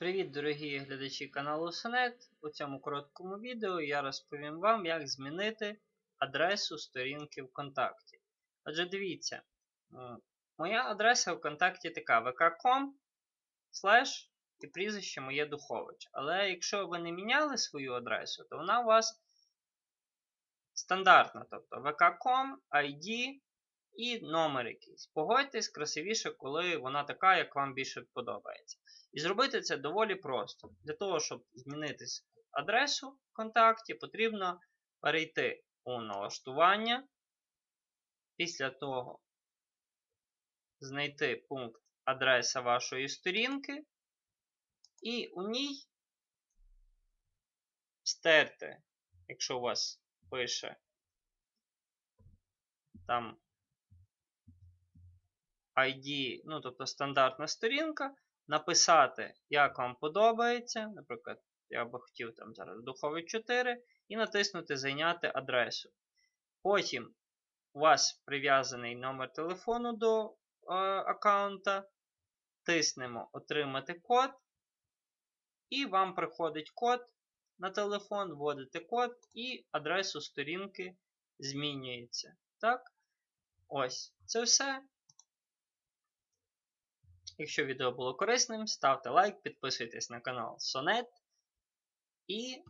Привіт, дорогі глядачі каналу Сонет. У цьому короткому відео я розповім вам, як змінити адресу сторінки ВКонтакті. Отже, дивіться, моя адреса ВКонтакті така vk.com і прізвище моє Духович. Але якщо ви не міняли свою адресу, то вона у вас стандартна, тобто vk.com, ID і номер якийсь. Погодьтесь красивіше, коли вона така, як вам більше подобається. І зробити це доволі просто. Для того, щоб змінити адресу в контакті, потрібно перейти у налаштування. Після того знайти пункт адреса вашої сторінки. І у ній стерти, якщо у вас пише там ID, ну, тобто стандартна сторінка, написати, як вам подобається. Наприклад, я би хотів там зараз Духовий 4 і натиснути Зайняти адресу. Потім у вас прив'язаний номер телефону до е, аккаунта. Тиснемо Отримати код. І вам приходить код на телефон, вводите код, і адресу сторінки змінюється. Так? Ось, це все. Якщо відео було корисним, ставте лайк, підписуйтесь на канал Сонет. І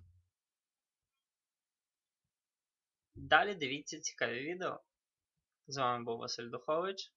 далі дивіться цікаві відео. З вами був Василь Духович.